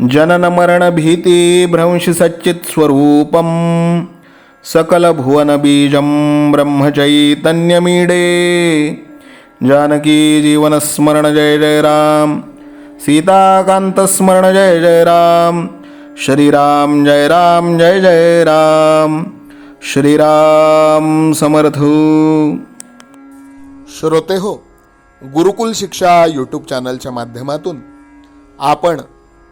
जननमरणभीतिभ्रंशसच्चित्स्वरूपं सकलभुवनबीजं ब्रह्मचैतन्यमीडे। जानकी जीवनस्मरण जय जय राम सीताकांतस्मरण जय जय राम श्रीराम जय राम जय जय राम श्रीराम समर्थ। श्रोते हो गुरुकुल शिक्षा यूट्यूब चॅनलच्या माध्यमातून आपण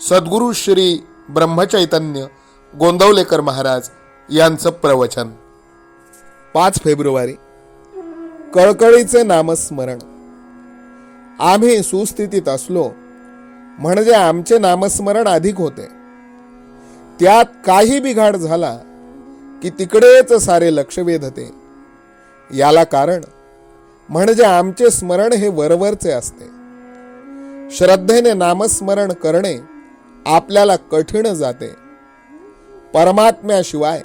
सद्गुरू श्री ब्रह्मचैतन्य गोंदवलेकर महाराज यांचं प्रवचन. पाच फेब्रुवारी कळकळीचे नामस्मरण. आम्ही सुस्थितीत असलो म्हणजे आमचे नामस्मरण अधिक होते. त्यात काही बिघाड झाला की तिकडेच सारे लक्ष वेधते. याला कारण म्हणजे आमचे स्मरण हे वरवरचे असते. श्रद्धेने नामस्मरण करणे आपल्याला कठीण जाते. परमात्म्याशिवाय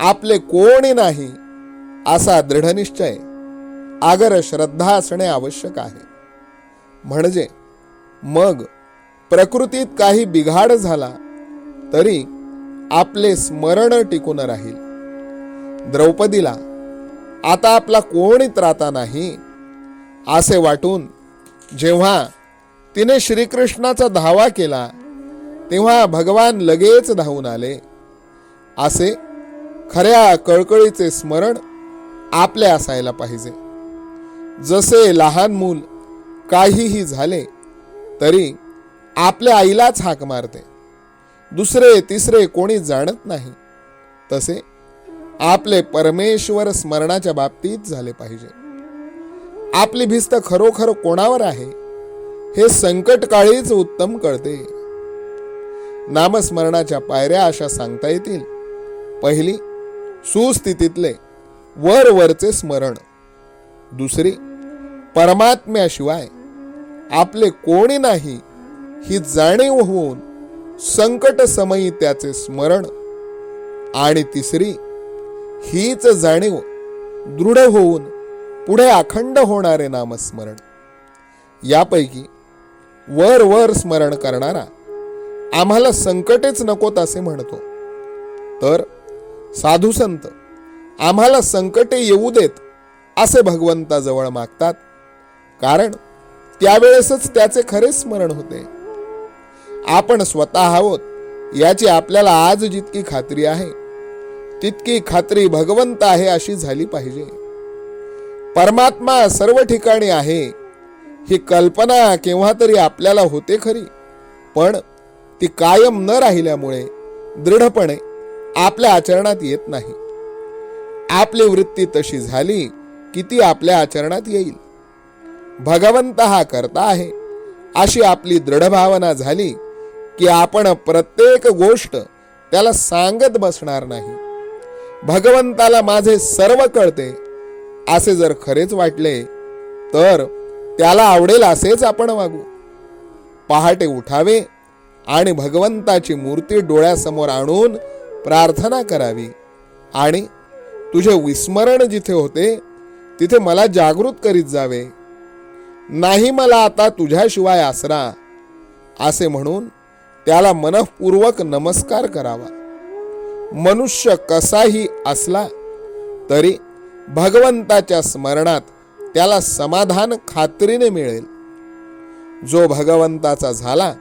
आपले कोणी नाही असा दृढनिश्चय आगर श्रद्धा असणे आवश्यक आहे. म्हणजे मग प्रकृतीत काही बिघाड झाला तरी आपले स्मरण टिकून राहील. द्रौपदीला आता आपला कोणी त्राता नाही असे वाटून जेव्हा तिने श्रीकृष्णाचा धावा केला तेव्हा भगवान लगेच धावून आले. असे खऱ्या कळकळीचे स्मरण आपले असायला पाहिजे. जसे लहान मूल काहीही झाले तरी आपल्या आईलाच हाक मारते. दुसरे तिसरे कोणी जाणत नाही. तसे आपले परमेश्वर स्मरणाच्या बाबतीत झाले पाहिजे. आपली भिस्त खरोखर कोणावर आहे हे संकटकाळीच उत्तम कळते. नामस्मरणाच्या पायऱ्या अशा सांगता येतील. पहिली सुस्थितीतले वर वरचे स्मरण. दुसरी परमात्म्याशिवाय आपले कोणी नाही ही जाणीव होऊन संकट समयी त्याचे स्मरण. आणि तिसरी हीच जाणीव दृढ होऊन पुढे अखंड होणारे नामस्मरण. यापैकी वर वर स्मरण करणारा आम्हाला संकटेच नकोत असे म्हणतो. तर साधू संत आम्हाला संकटे येऊ देत असे भगवंताजवळ मागतात. कारण त्यावेळेसच त्याचे खरे स्मरण होते. आपण स्वतः आहोत याची आपल्याला आज जितकी खात्री आहे तितकी खात्री भगवंत आहे अशी झाली पाहिजे. परमात्मा सर्व ठिकाणी आहे ही कल्पना केव्हा तरी आपल्याला होते खरी पण ती कायम न राहिल्यामुळे दृढपणे आपल्या आचरणात येत नाही. आपली वृत्ती तशी झाली की ती आपल्या आचरणात येईल. भगवंत हा करता आहे. अशी आपली दृढ भावना झाली की आपण प्रत्येक गोष्ट त्याला सांगत बसणार नाही. भगवंताला माझे सर्व कळते. असे जर खरेच वाटले तर त्याला आवडेल असेच आपण वागू. पहाटे उठावे आणि भगवंताची मूर्ती डोळ्यासमोर आणून प्रार्थना करावी. आणि तुझे विस्मरण जिथे होते तिथे मला जागृत करीत जावे. नाही मला आता तुझ्याशिवाय आसरा असे म्हणून त्याला मनःपूर्वक नमस्कार करावा. मनुष्य कसाही असला तरी भगवंताच्या स्मरणात त्याला समाधान खात्रीने मिळेल. जो भगवंताचा झाला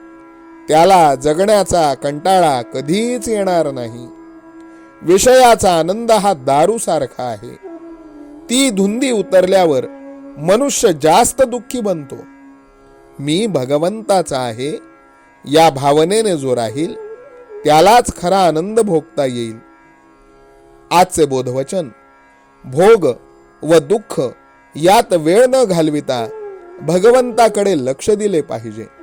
त्याला जगण्याचा कंटाळा कधीच येणार नाही. विषयाचा आनंद हा दारूसारखा आहे. ती धुंदी उतरल्यावर मनुष्य जास्त दुःखी बनतो. मी भगवंताचा आहे या भावनेने जो राहील त्यालाच खरा आनंद भोगता येईल. आजचे बोधवचन भोग व दुःख यात वेळ न घालविता भगवंताकडे लक्ष दिले पाहिजे.